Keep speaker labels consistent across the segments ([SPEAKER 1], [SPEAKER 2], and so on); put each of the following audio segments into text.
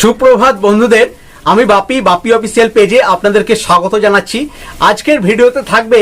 [SPEAKER 1] সুপ্রভাত বন্ধুদের আমি বাপি বাপি অফিসিয়াল পেজে আপনাদেরকে স্বাগত জানাচ্ছি। আজকের ভিডিওতে থাকবে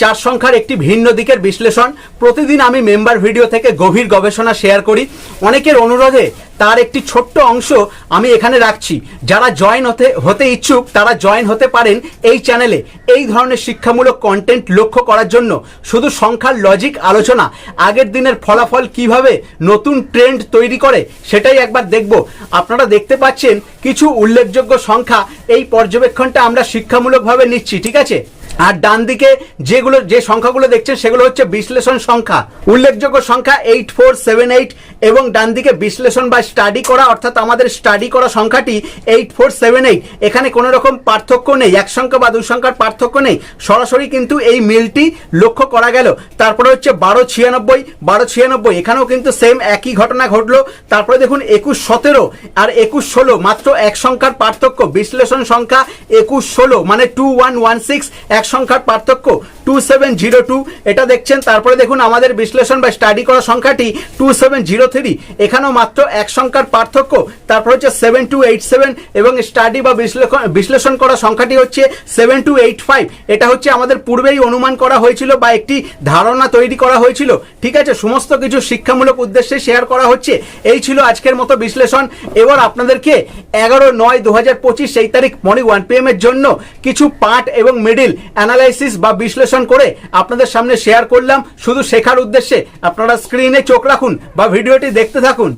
[SPEAKER 1] চার সংখ্যার একটি ভিন্ন দিকের বিশ্লেষণ। প্রতিদিন আমি মেম্বার ভিডিও থেকে গভীর গবেষণা শেয়ার করি। অনেকের অনুরোধে তার একটি ছোট্ট অংশ আমি এখানে রাখছি। যারা জয়েন হতে হতে ইচ্ছুক, তারা জয়েন হতে পারেন এই চ্যানেলে এই ধরনের শিক্ষামূলক কন্টেন্ট লক্ষ্য করার জন্য শুধু সংখ্যার লজিক আলোচনা, আগের দিনের ফলাফল কীভাবে নতুন ট্রেন্ড তৈরি করে সেটাই একবার দেখব। আপনারা দেখতে পাচ্ছেন কিছু উল্লেখযোগ্য সংখ্যা। এই পর্যবেক্ষণটা আমরা শিক্ষামূলকভাবে নিচ্ছি, ঠিক আছে? আর ডান দিকে যেগুলো, যে সংখ্যাগুলো দেখছেন, সেগুলো হচ্ছে বিশ্লেষণ সংখ্যা। উল্লেখযোগ্য সংখ্যা এইট ফোর সেভেন এইট এবং ডান দিকে বিশ্লেষণ বা স্টাডি করা, অর্থাৎ আমাদের স্টাডি করা সংখ্যাটি এইট ফোর সেভেন এইট এখানে কোনো রকম পার্থক্য নেই, এক সংখ্যা বা দুই সংখ্যার পার্থক্য নেই। সরাসরি কিন্তু এই মিলটি লক্ষ্য করা গেল। তারপরে হচ্ছে বারো, ছিয়ানব্বই বারো, ছিয়ানব্বই। এখানেও কিন্তু সেম একই ঘটনা ঘটলো। তারপরে দেখুন একুশ, সতেরো আর একুশ, ষোলো। মাত্র এক সংখ্যার পার্থক্য। বিশ্লেষণ সংখ্যা একুশ, ষোলো মানে টু ওয়ান ওয়ান সিক্স এক সংখ্যার পার্থক্য টু সেভেন জিরো টু এটা দেখছেন, তারপরে দেখুন আমাদের বিশ্লেষণ বা স্টাডি করা সংখ্যাটি টু সেভেন জিরো থ্রি এখানেও মাত্র এক সংখ্যার পার্থক্য, তারপর হচ্ছে সেভেন টু এইট সেভেন এবং স্টাডি বা বিশ্লেষণ বিশ্লেষণ করা সংখ্যাটি হচ্ছে সেভেন টু এইট ফাইভ এটা হচ্ছে আমাদের পূর্বেই অনুমান করা হয়েছিল বা একটি ধারণা তৈরি করা হয়েছিল, ঠিক আছে? সমস্ত কিছু শিক্ষামূলক উদ্দেশ্যে শেয়ার করা হচ্ছে, এই ছিল আজকের মতো বিশ্লেষণ, এবার আপনাদেরকে এগারো নয় দু হাজার পঁচিশ, সেই তারিখ মর্নিং ওয়ান পি এর জন্য কিছু পার্ট এবং মিডিল অ্যানালাইসিস বা বিশ্লেষণ করে আপনাদের সামনে শেয়ার করলাম। শুধু শেখার উদ্দেশ্যে আপনারা স্ক্রিনে চোখ রাখুন বা ভিডিওটি দেখতে থাকুন।